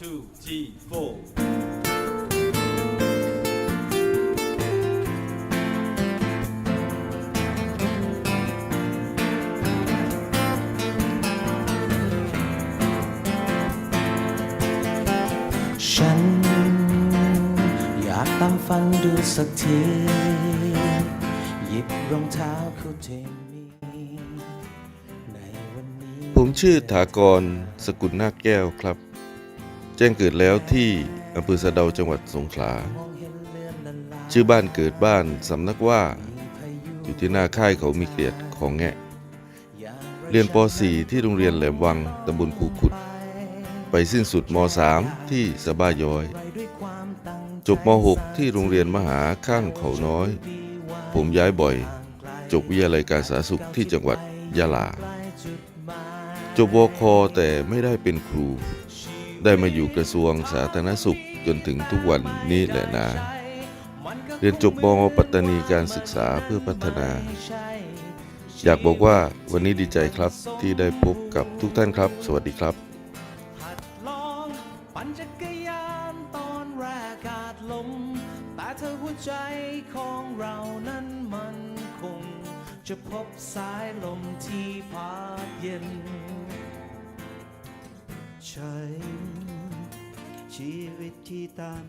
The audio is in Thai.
two, three, four. ฉันอยากตามฝันดูสักที หยิบรองเท้าคู่เทนมีในวันนี้ ผมชื่อถากร สกุลนาคแก้วครับแจ้งเกิดแล้วที่อำเภอสะเดาจังหวัดสงขลา ชื่อบ้านเกิดบ้านสำนักว่าอยู่ที่หน้าค่ายเขามีเกลียดของแง่เรียนป .4 ที่โรงเรียนแหลมวังตำบลคูขุด ไปสิ้นสุดม .3 ที่สะบ้าย้อยไปด้วยจบม .6 ที่โรงเรียนมหาข้างเขาน้อย ผมย้ายบ่อย จบวิทยาลัยการสาธารณสุขที่จังหวัดยะลาลา จบวคแต่ไม่ได้เป็นครู ได้มาอยู่กระทรวงสาธารณสุขจนถึงทุกวันนี้แหละนะเรียนจบมปัตตานีการศึกษาเพื่อพัฒนา อยากบอกว่าวันนี้ดีใจครับที่ได้พบกับทุกท่านครับ สวัสดีครับั่นจักรยานตอนแรกอาจลมแต่เธอหัวใจของเรานั้นมันคง จะพบสายลมที่พัดเย็น ใช่ชีวิตที่ตาม